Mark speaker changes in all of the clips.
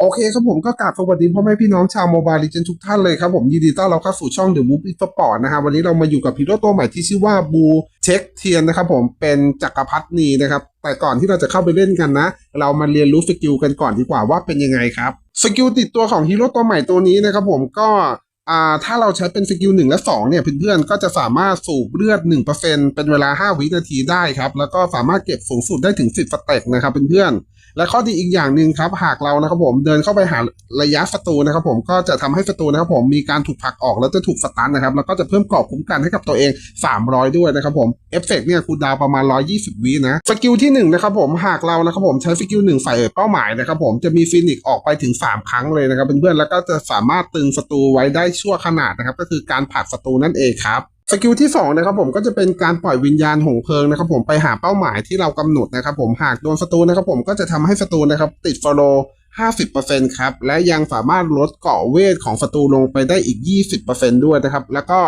Speaker 1: โอเคครับผมก็กราบสวัสดีพ่อแม่พี่น้องชาวโมบายลิเจนทุกท่านเลยครับผมยินดีต้อนรับเข้าสู่ช่อง The Move i f p o r t นะฮะวันนี้เรามาอยู่กับฮีโร่ตัวใหม่ที่ชื่อว่าบูเช็คเทียนนะครับผมเป็นจักรพรรดินีนะครับ แต่ก่อนที่เราจะเข้าไปเล่นกันนะ เรามาเรียนรู้สกิลกันก่อนดีกว่าว่าเป็นยังไงครับสกิลติดตัวของฮีโร่ตัวใหม่ตัวนี้นะครับผมก็อ่าถ้าเราใช้เป็นสกิลหนึ่งและสองเนี่ยเพื่อนๆ ก็จะสามารถสูบเลือด 1%เป็นเวลา 5 วินาทีได้ครับ แล้วก็สามารถเก็บสูงสุดได้ถึง 10 สเต็กนะครับเพื่อนๆ และข้อดีอีกอย่างหนึ่งครับ หากเรานะครับผมเดินเข้าไปหาระยะศัตรูนะครับ ผมก็จะทำให้ศัตรูนะครับ ผมมีการถูกผลักออกแล้วจะถูกสตันนะครับ แล้วก็จะเพิ่มกรอบคุ้มกันให้กับตัวเอง 300 ด้วยนะครับผมเอฟเฟกต์เนี่ยคูดาวประมาณ 120 วินะสกิลที่1นะครับผมหากเรานะครับผมใช้สกิลหนึ่งใส่เป้าหมายนะครับผมจะมีฟินิกออกไปถึง 3 ครั้งเลยนะครับเพื่อนๆแล้วก็จะสามารถตึงศัตรูไว้ได้ชั่วขนาดนะครับก็คือการผลักศัตรูนั่นเองครับ สกิลที่2นะครับผมก็จะเป็นการปล่อยวิญญาณหงเพลิงนะครับผมไปหาเป้าหมายที่เรากำหนดนะครับผมหากโดนศัตรูนะครับผมก็จะทำให้ศัตรูนะครับติดฟอลโล50%ครับ และยังสามารถลดเกาะเวทของศัตรูลงไปได้อีก 20%ด้วยนะครับ แล้วก็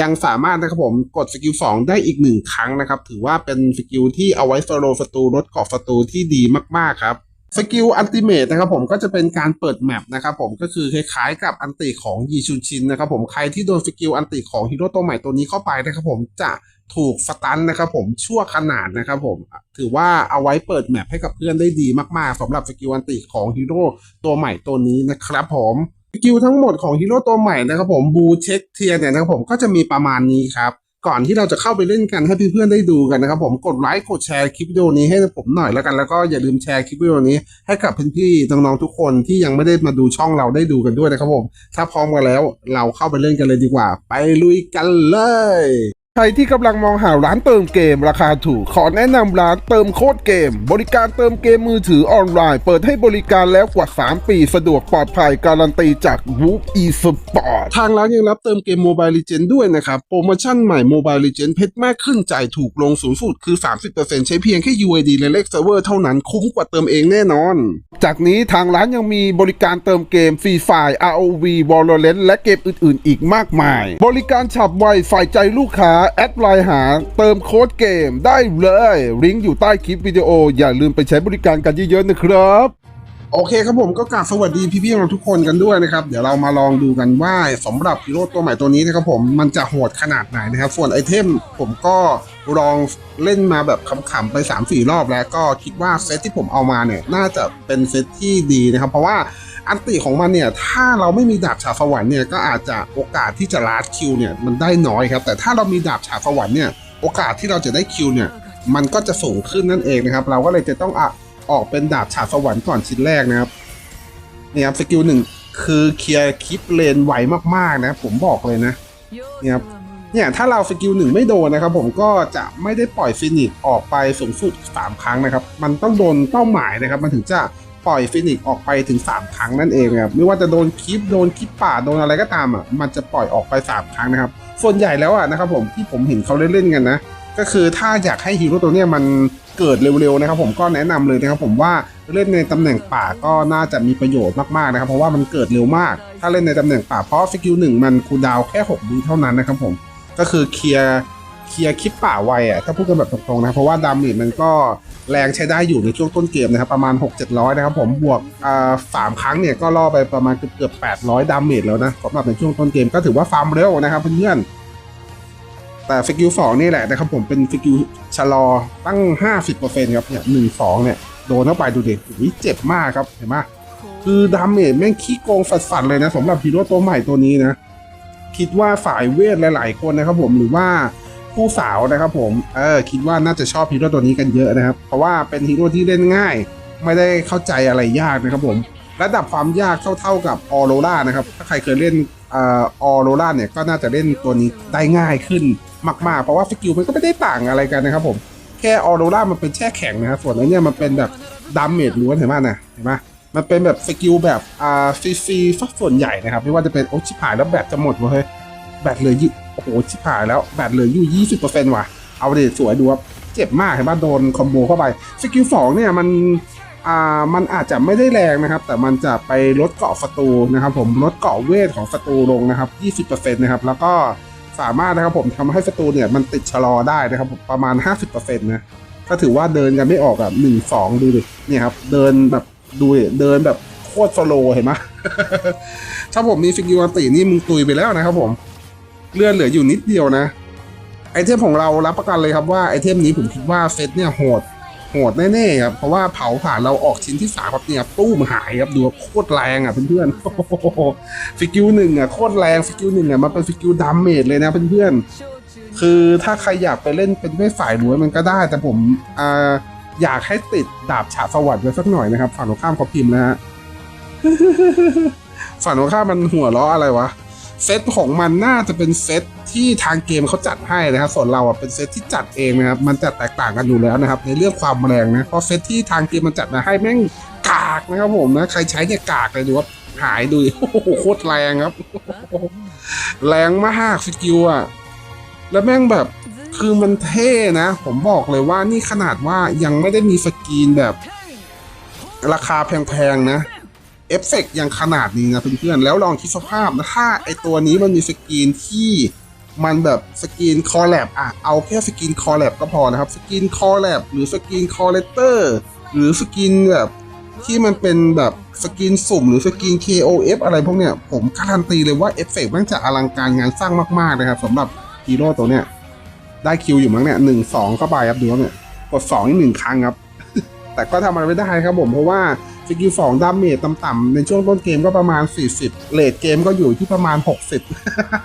Speaker 1: ยังสามารถนะครับผมกดสกิล2ได้อีก 1 ครั้งนะครับ ถือว่าเป็นสกิลที่เอาไว้ฟอลโลศัตรูลดเกาะศัตรูที่ดีมาก ๆ ครับ สกิลอันติเมตนะครับผมก็จะเป็นการเปิดแมปนะครับผมก็คือคล้ายๆกับอันติของยีชุนชินนะครับผมใครที่โดนสกิลอันติของฮีโร่ตัวใหม่ตัวนี้เข้าไปนะครับผมจะถูกสตันนะครับผมชั่วขนาดนะครับผมถือว่าเอาไว้เปิดแมปให้กับเพื่อนได้ดีมากๆสำหรับสกิลอันติของฮีโร่ตัวใหม่ตัวนี้นะครับผมสกิลทั้งหมดของฮีโร่ตัวใหม่นะครับผมบูเช็คเทียเนี่ยนะครับผมก็จะมีประมาณนี้ครับ ก่อนที่เราจะเข้าไปเล่นกันให้เพื่อนๆได้ดูกันนะครับ ผมกดไลค์กดแชร์คลิปวิดีโอนี้ให้ผมหน่อยแล้วกันแล้วก็อย่าลืมแชร์คลิปวิดีโอนี้ให้กับเพื่อนพี่ๆน้องๆทุกคนที่ยังไม่ได้มาดูช่องเราได้ดูกันด้วยนะครับผมถ้าพร้อมกันแล้วเราเข้าไปเล่นกันเลยดีกว่า ไปลุยกันเลย ใครที่กำลังมองหาร้านเติมเกมราคาถูก ขอแนะนำร้านเติมโคตรเกม บริการเติมเกมมือถือออนไลน์ เปิดให้บริการแล้วกว่า 3 ปี สะดวกปลอดภัยการันตีจาก w o o e Sport ทางร้านยังรับเติมเกม Mobile Legend ด้วยนะครับ โปรโมชั่นใหม่ Mobile Legend เพชรมากขึ้นจ่ายถูกลงสูงสุดคือ 30%ใช้เพียงแค่ UID และเลขเซิร์ฟเวอร์เท่านั้นคุ้มกว่าเติมเองแน่นอน จากนี้ทางร้านยังมีบริการเติมเกมฟรีไฟ ROV Valorant และเกมอื่น ๆ อีกมากมาย บริการฉับไวฝ่ายใจลูกค้าแอดไลน์หาเติมโค้ดเกมได้เลยลิงก์อยู่ใต้คลิปวิดีโอ อย่าลืมไปใช้บริการกันเยอะๆนะครับ โอเคครับผมก็กราบสวัสดีพี่ๆเราทุกคนกันด้วยนะครับ เดี๋ยวเรามาลองดูกันว่าสำหรับฮีโร่ตัวใหม่ตัวนี้นะครับผมมันจะโหดขนาดไหนนะครับ ส่วนไอเทมผมก็ลองเล่นมาแบบขำๆไป3-4รอบแล้วก็คิดว่าเซตที่ผมเอามาเนี่ยน่าจะเป็นเซตที่ดีนะครับ เพราะว่า อันติของมันเนี่ย ถ้าเราไม่มีดาบฉาบสวรรค์เนี่ยก็อาจจะโอกาสที่จะลาดคิวเนี่ยมันได้น้อยครับ แต่ถ้าเรามีดาบฉาบสวรรค์เนี่ยโอกาสที่เราจะได้คิวเนี่ยมันก็จะสูงขึ้นนั่นเองนะครับ เราก็เลยจะต้องอออกเป็นดาบฉาบสวรรค์ก่อนชิ้นแรกนะครับนี่ครับสกิลหนึ่งคือเคลียร์คลิปเลนไวมากๆนะ ผมบอกเลยนะ
Speaker 2: เนี่ยครับ
Speaker 1: เนี่ยถ้าเราสกิลหนึ่งไม่โดนนะครับ ผมก็จะไม่ได้ปล่อยฟินิกออกไปสูงสุด3ครั้งนะครับ มันต้องโดนเป้าหมายนะครับ มันถึงจะ ปล่อยฟินิกออกไปถึง 3 ครั้งนั่นเองครับไม่ว่าจะโดนคลิปโดนคลิปป่าโดนอะไรก็ตามอะมันจะปล่อยออกไป 3 ครั้งนะครับ ส่วนใหญ่แล้วอะนะครับผมที่ผมเห็นเขาเล่นๆกันนะ ก็คือถ้าอยากให้ฮีโร่ตัวเนี้ยมันเกิดเร็วๆนะครับผมก็แนะนำเลยนะครับผมว่าเล่นในตำแหน่งป่าก็น่าจะมีประโยชน์มากๆนะครับ เพราะว่ามันเกิดเร็วมาก ถ้าเล่นในตำแหน่งป่าเพราะสกิลหนึ่งมันคูดาวแค่6วิเท่านั้นนะครับผมก็คือเคลียร์ เคลียร์คลิปป่าไวอะถ้าพูดกันแบบตรงๆนะเพราะว่าดาเมจมันก็แรงใช้ได้อยู่ในช่วงต้นเกมนะครับ ประมาณ 6-700 นะครับผมบวกอ่าสามครั้งเนี่ยก็ล่อไปประมาณเกือบเกือบ800 ดาเมจแล้วนะสำหรับในช่วงต้นเกมก็ถือว่าฟาร์มเร็วนะครับเพื่อนๆแต่สกิลสองนี่แหละนะครับผมเป็นสกิลชะลอตั้ง 50%ครับเนี่ยหนึ่งสองเนี่ยโดนเข้าไปดูดิอุ้ยเจ็บมากครับเห็นไหมคือดาเมจแม่งขี้โกงสัสๆเลยนะสำหรับฮีโร่ตัวใหม่ตัวนี้นะ คิดว่าฝ่ายเวทหลาย ๆ คนนะครับผมหรือว่า ผู้สาวนะครับผม เออคิดว่าน่าจะชอบฮีโร่ตัวนี้กันเยอะนะครับ เพราะว่าเป็นฮีโร่ที่เล่นง่าย ไม่ได้เข้าใจอะไรยากนะครับผม ระดับความยากเท่าๆกับออโรรานะครับ ถ้าใครเคยเล่นออโรราเนี่ยก็น่าจะเล่นตัวนี้ได้ง่ายขึ้นมากๆ เพราะว่าสกิลมันก็ไม่ได้ต่างอะไรกันนะครับผม แค่ออโรรามันเป็นแช่แข็งนะครับ ส่วนอันเนี้ยมันเป็นแบบดาเมจล้วนเห็นไหมนะเห็นไหมมันเป็นแบบสกิลแบบอ่าฟรีๆสักส่วนใหญ่นะครับ ไม่ว่าจะเป็นโอชิบหายแล้วแบตจะหมดเว้ยแบตเลือยี่ โอ้โหชิบหายแล้วแบตเหลืออยู่ยี่สิบเปอร์เซ็นต์ว่ะ เอาเด็สวยดูครับเจ็บมากเห็นป่ะโดนคอมโบเข้าไปสกิลสองเนี่ยมันอ่ามันอาจจะไม่ได้แรงนะครับ แต่มันจะไปลดเกาะศัตรูนะครับ ผมลดเกาะเวทของศัตรูลงนะครับยี่สิบเปอร์เซ็นต์นะครับแล้วก็สามารถนะครับผมทำให้ศัตรูเนี่ยมันติดชะลอได้นะครับประมาณห้าสิบเปอร์เซ็นต์นะก็ถือว่าเดินกันไม่ออกแบบหนึ่งสองดูดิเนี่ยครับเดินแบบดูเดินแบบโคตรสโลว์เห็นไหมถ้าผมมีสกิลอันตินี่มึงตุยไปแล้วนะครับผม เลือดเหลืออยู่นิดเดียวนะ ไอเทมของเรารับประกันเลยครับว่าไอเทมนี้ผมคิดว่าเซตเนี่ยโหดโหดแน่ๆครับเพราะว่าเผาผ่านเราออกชิ้นที่สามครับเนี่ยตู้มหายครับดูโคตรแรงอะเพื่อนๆฟิกิวหนึ่งอะโคตรแรงฟิกิวหนึ่งอะมันเป็นฟิกิวดาเมจเลยนะเพื่อนๆคือถ้าใครอยากไปเล่นเป็นไม่ฝ่ายรวยมันก็ได้ แต่ผมอ่าอยากให้ติดดาบฉาสวัสดิ์ไว้สักหน่อยนะครับฝั่งตรงข้ามเขาพิมพ์นะฮะฝั่งตรงข้ามมันหัวเราะอะไรวะ เซตของมันน่าจะเป็นเซตที่ทางเกมเขาจัดให้นะครับ ส่วนเราอะเป็นเซตที่จัดเองนะครับ มันจะแตกต่างกันอยู่แล้วนะครับ ในเรื่องความแรงนะ เพราะเซตที่ทางเกมมันจัดมาให้แม่งกากนะครับผมนะ ใครใช้เนี่ยกากเลยดูว่าหายดูโอ้โหโคตรแรงครับ แรงมากสกิลอะ แล้วแม่งแบบคือมันเท่นะ ผมบอกเลยว่านี่ขนาดว่ายังไม่ได้มีสกรีนแบบ ราคาแพงๆนะ เอฟเฟกต์ยังขนาดนี้นะเพื่อนๆ แล้วลองคิดสภาพนะ ถ้าไอตัวนี้มันมีสกรีนที่มันแบบสกรีนคอลแลบอะ เอาแค่สกรีนคอลแลบก็พอนะครับ สกรีนคอลแลบหรือสกรีนคอลเลเตอร์หรือสกรีนแบบที่มันเป็นแบบสกรีนสุ่มหรือสกรีน KOF อะไรพวกเนี้ย ผมการันตีเลยว่าเอฟเฟกต์มันจะอลังการงานสร้างมาก ๆ นะครับสำหรับฮีโร่ตัวเนี้ย ได้คิวอยู่มั้งเนี่ยหนึ่งสองเข้าไปครับดูว่าเนี่ย กดสองอีกหนึ่งครั้งครับ แต่ก็ทำอะไรไม่ได้ครับผมเพราะว่า สกิลสองดาเมจต่ำๆในช่วงต้นเกมก็ประมาณ 40เลดเกมก็อยู่ที่ประมาณ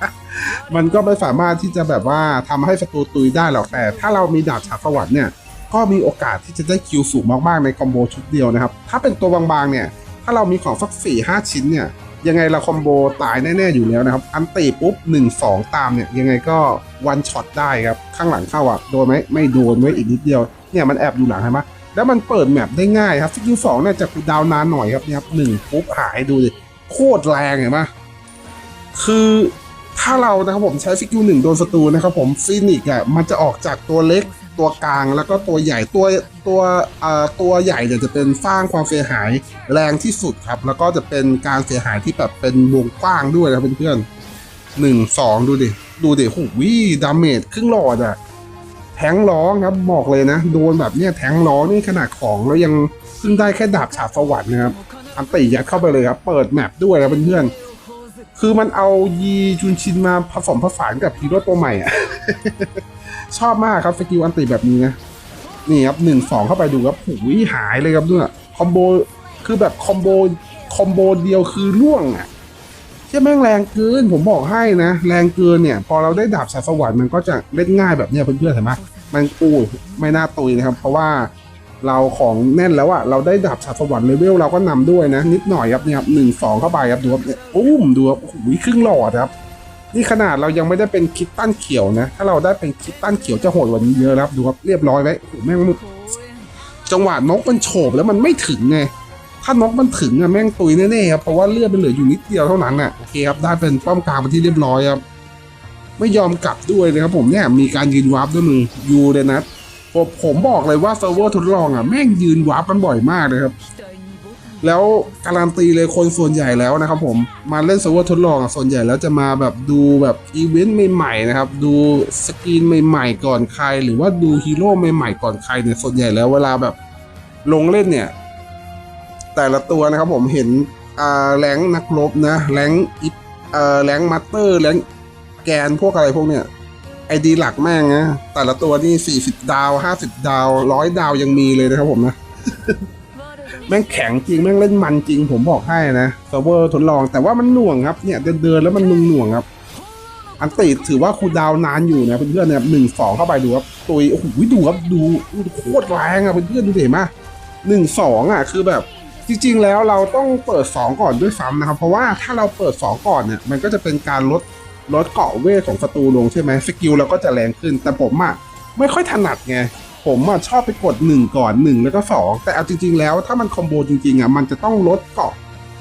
Speaker 1: 60 มันก็ไม่สามารถที่จะแบบว่าทำให้ศัตรูตุยได้หรอกแต่ ถ้าเรามีดาบฉากสวรรค์เนี่ยก็มีโอกาสที่จะได้คิวสูงมากๆในคอมโบชุดเดียวนะครับ ถ้าเป็นตัวบางๆเนี่ย ถ้าเรามีของสัก4 5 ชิ้นเนี่ย ยังไงเราคอมโบตายแน่ๆอยู่แล้วนะครับ อันตีปุ๊บ 1 2 ตามเนี่ย ยังไงก็วันช็อตได้ครับ ข้างหลังเข้าอะ โดนไหมไม่โดนไว้อีกนิดเดียว เนี่ยมันแอบอยู่หลังใช่ไหม แล้วมันเปิดแมปได้ง่ายครับสกิลสองเนี่ยจะคูดาวนานหน่อยครับนี่ครับหนึ่งปุ๊บหายดูดิโคตรแรงเห็นไหมคือถ้าเรานะครับผมใช้สกิลหนึ่งโดนศัตรูนะครับผมฟินิกอะมันจะออกจากตัวเล็กตัวกลางแล้วก็ตัวใหญ่ตัวตัวเอ่อตัวใหญ่เนี่ยจะเป็นสร้างความเสียหายแรงที่สุดครับ แล้วก็จะเป็นการเสียหายที่แบบเป็นวงกว้างด้วยนะครับเพื่อนๆหนึ่งสองดูดิ ดูดิโอ้โหดาเมจครึ่งหลอดอะ ทงร้อครับบอกเลยนะโดนแบบเนี้ยแทงร้อนี่ขนาดของแล้วยังเพิ่งได้แค่ดาบฉาบสวรรค์นะครับอันตียัดเข้าไปเลยครับ เปิดแมปด้วยนะเพื่อนๆคือมันเอายีจุนชินมาผสมผสานกับฮีโร่ตัวใหม่อะชอบมากครับสกิลอันติแบบนี้นะนี่ครับหนึ่งสองเข้าไปดูครับหูยหายเลยครับเนี่ยคอมโบคือแบบคอมโบคอมโบเดียวคือล่วงอะ เชี่ยแม่งแรงเกินผมบอกให้นะ แรงเกินเนี่ย พอเราได้ดาบสายสวรรค์มันก็จะเล่นง่ายแบบเนี้ยเพื่อนๆเห็นไหมมันอู้ไม่น่าตุยนะครับ เพราะว่าเราของแน่นแล้วอะเราได้ดาบสายสวรรค์เลเวลเราก็นำด้วยนะ นิดหน่อยครับเนี่ยครับหนึ่งสองเข้าไปครับดูครับเนี่ยปุ้มดูครับโอ้โหครึ่งหลอดครับนี่ขนาดเรายังไม่ได้เป็นคิตตันเขียวนะ ถ้าเราได้เป็นคิตตันเขียวจะโหดกว่านี้เยอะครับดูครับเรียบร้อยไว้โอ้โหแม่งมันจังหวะนกมันโฉบแล้วมันไม่ถึงไง ถ้านกมันถึงอะแม่งตุยแน่ๆครับเพราะว่าเลือดมันเหลืออยู่นิดเดียวเท่านั้นน่ะโอเคครับได้เป็นป้อมกลางไปที่เรียบร้อยครับไม่ยอมกลับด้วยนะครับผมเนี่ยมีการยืนวาร์ปด้วยมือยูเลยนะผมผมบอกเลยว่าเซิร์ฟเวอร์ทดลองอะแม่งยืนวาร์ปกันบ่อยมากเลยครับแล้วการันตีเลยคนส่วนใหญ่แล้วนะครับผมมาเล่นเซิร์ฟเวอร์ทดลองอะส่วนใหญ่แล้วจะมาแบบดูแบบอีเวนต์ใหม่ๆนะครับดูสกรีนใหม่ๆก่อนใคร หรือว่าดูฮีโร่ใหม่ๆก่อนใครเนี่ยส่วนใหญ่แล้วเวลาแบบลงเล่นเนี่ย แต่ละตัวนะครับผมเห็นอ่าแรงนักรบนะแรงอิฟเอ่อแรงมัตเตอร์แรงแกนพวกอะไรพวกเนี้ยไอดีหลักแม่งนะแต่ละตัวนี่ 40 ดาว 50 ดาวร้อยดาวยังมีเลยนะครับผมนะ แม่งแข็งจริง แม่งเล่นมันจริงผมบอกให้นะเซิร์ฟเวอร์ทดลองแต่ว่ามันหน่วงครับเนี่ยเดินเดินๆแล้วมันนุ่งหน่วงครับ อันติถือว่าคูดาวนานอยู่นะเพื่อนๆเนี่ยหนึ่งสองเข้าไปดูครับตุยโอ้โหดูครับดูดูโคตรแรงอะเพื่อนๆดูเห็นไหมหนึ่งสองอะคือแบบ จริงๆแล้วเราต้องเปิด 2 ก่อนด้วยซ้ำนะครับ เพราะว่าถ้าเราเปิด 2 ก่อนเนี่ยมันก็จะเป็นการลดลดเกาะเวทของศัตรูลงใช่ไหมสกิลเราก็จะแรงขึ้น แต่ผมอะไม่ค่อยถนัดไงผมอะชอบไปกด 1 ก่อน 1 แล้วก็ 2 แต่เอาจริง ๆ แล้วถ้ามันคอมโบจริงๆอะมันจะต้องลดเกาะ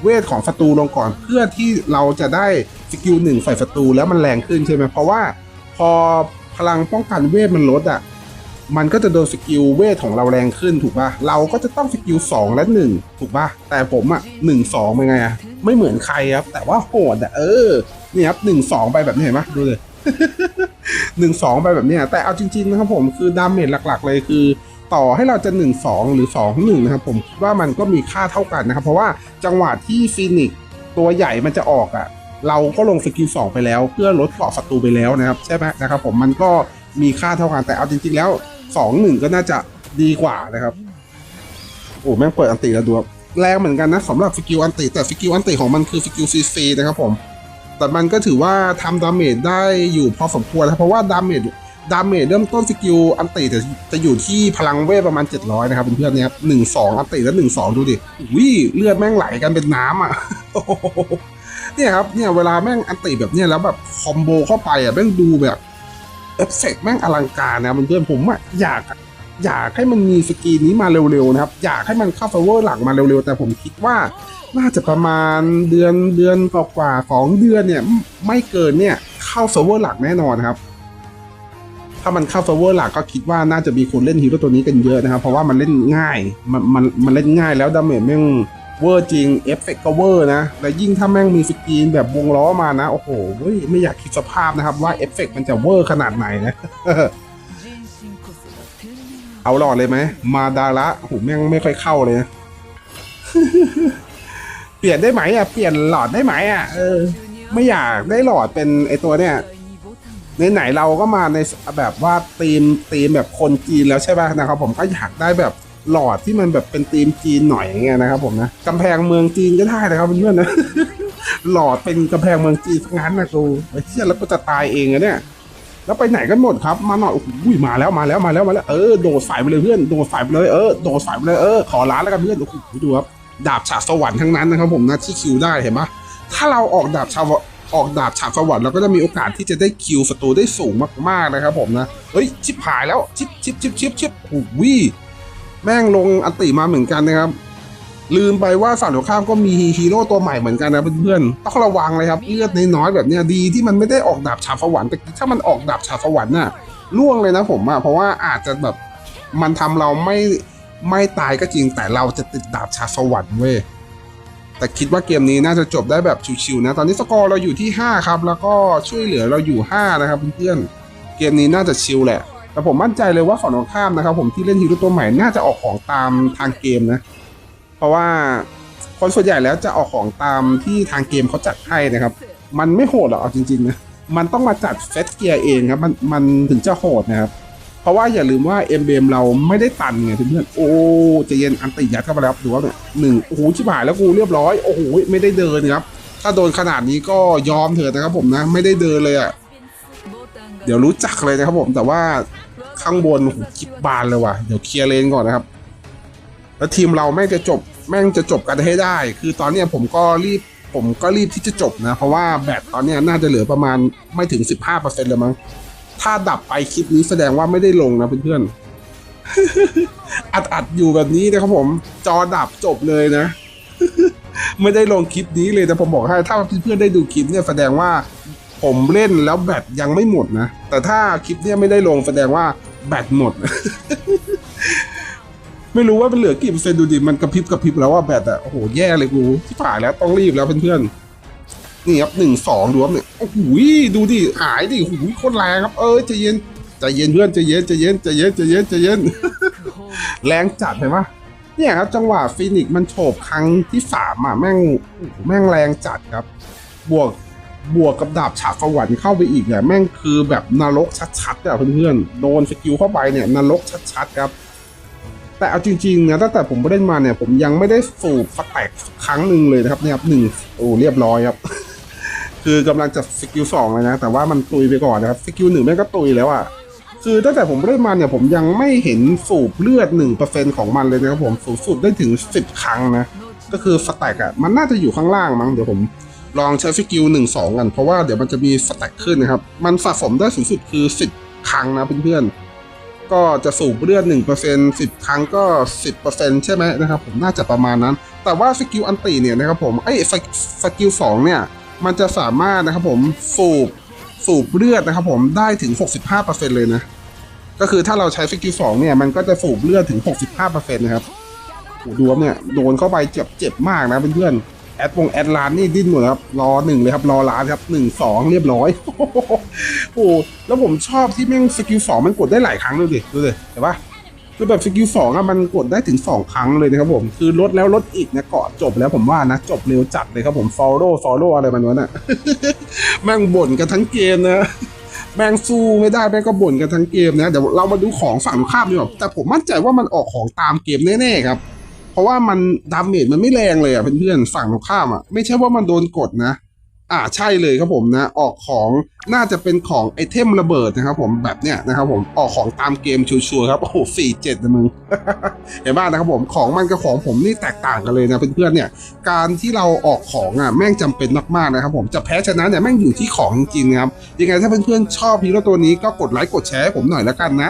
Speaker 1: เวทของศัตรูลงก่อน เพื่อที่เราจะได้สกิลหนึ่งใส่ศัตรูแล้วมันแรงขึ้นใช่ไหมเพราะว่าพอพลังป้องกันเวทมันลดอะ มันก็จะโดนสกิลเวทของเราแรงขึ้นถูกป่ะ เราก็จะต้องสกิลสองและหนึ่งถูกป่ะ แต่ผมอะหนึ่งสองเป็นไงอะไม่เหมือนใครครับ แต่ว่าโหดอะเออนี่ครับหนึ่งสองไปแบบนี้เห็นไหมดูเลยหนึ่งสองไปแบบนี้แต่เอาจริง ๆ นะครับผมคือดาเมจหลักๆ เลยคือ ต่อให้เราจะ 1 2 หรือ 2 1 นะครับผมคิดว่ามันก็มีค่าเท่ากันนะครับ เพราะว่าจังหวะที่ฟีนิกตัวใหญ่มันจะออกอะ่ะเราก็ลงสกิล2ไปแล้ว เพื่อลดเกราะศัตรูไปแล้วนะครับ ใช่ไหมนะครับผมมันก็มีค่าเท่ากันแต่เอาจริง ๆ แล้ว 2 1ก็น่าจะดีกว่านะครับ โอ้แม่งเปิดอันติแล้วดูแรงเหมือนกันนะสำหรับสกิลอันติแต่สกิลอันติของมันคือสกิลซีซีนะครับผม แต่มันก็ถือว่าทำดาเมจได้อยู่พอสมควรนะเพราะว่าดาเมจดาเมจเริ่มต้นสกิลอันติจะจะอยู่ที่พลังเวทประมาณ 700 นะครับเพื่อนๆเนี่ยครับหนึ่งสองอันติแล้วหนึ่งสองดูดิวิเลือดแม่งไหลกันเป็นน้ำอะเนี่ยครับเนี่ยเวลาแม่งอันติแบบเนี้ยแล้วแบบคอมโบเข้าไปอะแม่งดูแบบ อฟเฟกต์แม่งอลังการนะเพื่อนผมอะอยากอยากให้มันมีสกีนนี้มาเร็วๆนะครับ อยากให้มันเข้าเฟเวอร์หลักมาเร็วๆ แต่ผมคิดว่าน่าจะประมาณเดือนเดือนกว่าๆของเดือนเนี่ยไม่เกินเนี่ยเข้าเซิร์ฟเวอร์หลักแน่นอนครับ ถ้ามันเข้าเซิร์ฟเวอร์หลักก็คิดว่าน่าจะมีคนเล่นฮีโร่ตัวนี้กันเยอะนะครับ เพราะว่ามันเล่นง่าย มันมันมันเล่นง่ายแล้วดาเมจแม่ง เวอร์จริงเอฟเฟกต์ก็เวอร์นะ และยิ่งถ้าแม่งมีสกรีนแบบวงล้อมานะ โอ้โหเว้ยไม่อยากคิดสภาพนะครับว่าเอฟเฟกต์มันจะเวอร์ขนาดไหนนะ เอาหลอดเลยไหม มาดาระโอ้โหแม่งไม่ค่อยเข้าเลยนะ เปลี่ยนได้ไหมอะ เปลี่ยนหลอดได้ไหมอะ เออ ไม่อยากได้หลอดเป็นไอตัวเนี่ยไหนๆเราก็มาในแบบว่าธีมธีมแบบคนจีนแล้วใช่ป่ะนะครับผมก็อยากได้แบบ หลอดที่มันแบบเป็นธีมจีนหน่อยอย่างเงี้ยนะครับผมนะกำแพงเมืองจีนก็ได้นะครับเพื่อนๆนะหลอดเป็นกำแพงเมืองจีนงนั้นนะกูไอ้เชี่ยแล้วก็จะตายเองอะเนี่ยแล้วไปไหนกันหมดครับ มาหน่อยโอ้โหมาแล้วมาแล้วมาแล้วมาแล้วเออโดดสายไปเลยเพื่อนโดดสายไปเลยเออโดดสายไปเลยเออขอร้านแล้วกันเพื่อนโอ้โหดูครับดาบฉาบสวรรค์ทั้งนั้นนะครับผมนะที่คิวได้เห็นปะถ้าเราออกดาบชาวออกดาบฉาบสวรรค์เราก็จะมีโอกาสที่จะได้คิวศัตรูได้สูงมากๆนะครับผมนะเฮ้ยชิบหายแล้วชิบชิบชิบชิบชิบโอ้โห แม่งลงอันติมาเหมือนกันนะครับ ลืมไปว่าฝั่งตรงข้ามก็มีฮีโร่ตัวใหม่เหมือนกันนะเพื่อนๆต้องระวังเลยครับเลือดน้อยๆแบบเนี้ยดีที่มันไม่ได้ออกดาบฉาบสวรรค์แต่ถ้ามันออกดาบฉาบสวรรค์น่ะล่วงเลยนะผมอะเพราะว่าอาจจะแบบมันทำเราไม่ไม่ตายก็จริงแต่เราจะติดดาบฉาบสวรรค์เว้ยแต่คิดว่าเกมนี้น่าจะจบได้แบบชิวๆนะ ตอนนี้สกอร์เราอยู่ที่ 5 ครับ แล้วก็ช่วยเหลือเราอยู่ 5 นะครับเพื่อนๆเกมนี้น่าจะชิลแหละ แต่ผมมั่นใจเลยว่าฝั่งตรงข้ามนะครับ ผมที่เล่นฮีโร่ตัวใหม่น่าจะออกของตามทางเกมนะ เพราะว่าคนส่วนใหญ่แล้วจะออกของตามที่ทางเกมเขาจัดให้นะครับ มันไม่โหดหรอกเอาจริงๆนะมันต้องมาจัดเซตเกียร์เองครับมันมันถึงจะโหดนะครับ เพราะว่าอย่าลืมว่าเอ็มเบมเราไม่ได้ตันไงเพื่อนโอ้จะเย็นอันติยัดเข้าไปแล้วดูว่าเนี่ยหนึ่งโอ้โหชิบหายแล้วกูเรียบร้อยโอ้โหไม่ได้เดินครับถ้าโดนขนาดนี้ก็ยอมเถอะนะครับผมนะ ไม่ได้เดินเลยอะ่ะ เดี๋ยวรู้จักเลยนะครับผมแต่ว่าข้างบนโอ้โหคิดบานเลยว่ะเดี๋ยวเคลียร์เลนก่อนนะครับ แล้วทีมเราแม่งจะจบแม่งจะจบกันให้ได้ คือตอนเนี้ผมก็รีบผมก็รีบที่จะจบนะ เพราะว่าแบตตอนนี้น่าจะเหลือประมาณไม่ถึง 15%เลยมั้งถ้าดับไปคลิปนี้แสดงว่าไม่ได้ลงนะเพื่อนๆอัดอัดๆอยู่แบบนี้นะครับผม จอดับจบเลยนะ ไม่ได้ลงคลิปนี้เลยแต่ผมบอกให้ถ้าเพื่อนๆได้ดูคลิปเนี่ยแสดงว่า ผมเล่นแล้วแบตยังไม่หมดนะ แต่ถ้าคลิปเนี่ยไม่ได้ลงแสดงว่าแบตหมด ไม่รู้ว่าเป็นเหลือกี่เปอร์เซ็นต์ดูดิ มันกระพริบกระพริบแล้วว่าแบตอะโอ้โห แย่เลยกูที่ผ่านแล้วต้องรีบแล้วเพื่อนๆ นี่ครับหนึ่งสองดูครับเนี่ย โอ้โหดูดิ หายดิโอ้โหโคตรแรงครับ เออใจเย็นใจเย็นเพื่อนใจเย็นใจเย็นใจเย็นใจเย็นใจเย็น แรงจัดเห็นปะเนี่ยครับจังหวะฟินิกมันโฉบครั้งที่สามอะแม่งโอ้โหแม่งแรงจัดครับ บวก บวกกับดาบฉาบสวรรค์เข้าไปอีกเนี่ยแม่งคือแบบนรกชัดๆอะเพื่อนๆโดนสกิลเข้าไปเนี่ยนรกชัดๆครับ แต่เอาจริงๆนะตั้งแต่ผมเล่นมาเนี่ยผมยังไม่ได้สูบสแต็กสักครั้งหนึ่งเลยนะครับเนี่ยครับหนึ่งโอ้เรียบร้อยครับ คือกำลังจะสกิลสองเลยนะ แต่ว่ามันตุยไปก่อนนะครับสกิลหนึ่งแม่งก็ตุยแล้วอะคือตั้งแต่ผมเล่นมาเนี่ยผมยังไม่เห็นสูบเลือดหนึ่งเปอร์เซ็นของมันเลยนะครับผมสูบสูบได้ถึงสิบครั้งนะก็คือสแต็กอะมันน่าจะอยู่ข้างล่างมั้งเดี๋ยวผม ลองใช้สกิลหนึ่งสองกัน เพราะว่าเดี๋ยวมันจะมีสแต็กขึ้นนะครับ มันสะสมได้สูงสุดคือสิบครั้งนะเพื่อนๆ ก็จะสูบเลือดหนึ่งเปอร์เซ็นสิบครั้งก็สิบเปอร์เซ็นใช่ไหมนะครับ ผมน่าจะประมาณนั้น แต่ว่าสกิลอันตีเนี่ยนะครับผมไอ้สกสกิลสองเนี่ย มันจะสามารถนะครับผมสูบสูบเลือดนะครับผมได้ถึง 65%เลยนะ ก็คือถ้าเราใช้สกิลสองเนี่ยมันก็จะสูบเลือดถึง 65%นะครับโอ้ดูครับเนี่ยโดนเข้าไปเจ็บเจ็บมากนะเพื่อนๆ แอดวงแอดลานนี่ดิ้นหมดครับรอหนึ่งเลยครับรอล้านครับหนึ่งสองเรียบร้อยโอ้โหแล้วผมชอบที่แม่งสกิลสองมันกดได้หลายครั้งดูดิดูดิเห็นปะคือแบบสกิลสองอะมันกดได้ถึง2ครั้งเลยนะครับผมคือลดแล้วลดอีกนะเกาะจบแล้วผมว่านะจบเร็วจัดเลยครับผมฟอลโล่ฟอลโล่อะไรมันวะน่ะแม่งบ่นกันทั้งเกมนะแม่งสู้ไม่ได้แม่งก็บ่นกันทั้งเกมนะเดี๋ยวเรามาดูของฝั่งตรงข้ามดีกว่าแต่ผมมั่นใจว่ามันออกของตามเกมแน่ๆครับ เพราะว่ามันดาเมจมันไม่แรงเลยอะเพื่อนๆฝั่งตรงข้ามอะไม่ใช่ว่ามันโดนกดนะ อ่าใช่เลยครับผมนะ ออกของน่าจะเป็นของไอเทมระเบิดนะครับผมแบบเนี้ยนะครับผมออกของตามเกมชัวร์ครับโอ้โหสี่เจ็ดนะมึงเห็นบ้างนะครับผมของมันกับของผมนี่แตกต่างกันเลยนะเพื่อนๆเนี่ย การที่เราออกของอะแม่งจำเป็นมากๆนะครับผมจะแพ้ชนะเนี่ยแม่งอยู่ที่ของจริงๆนะครับยังไงถ้าเพื่อนๆชอบฮีโร่ตัวนี้ก็กดไลค์กดแชร์ให้ผมหน่อยแล้วกันนะ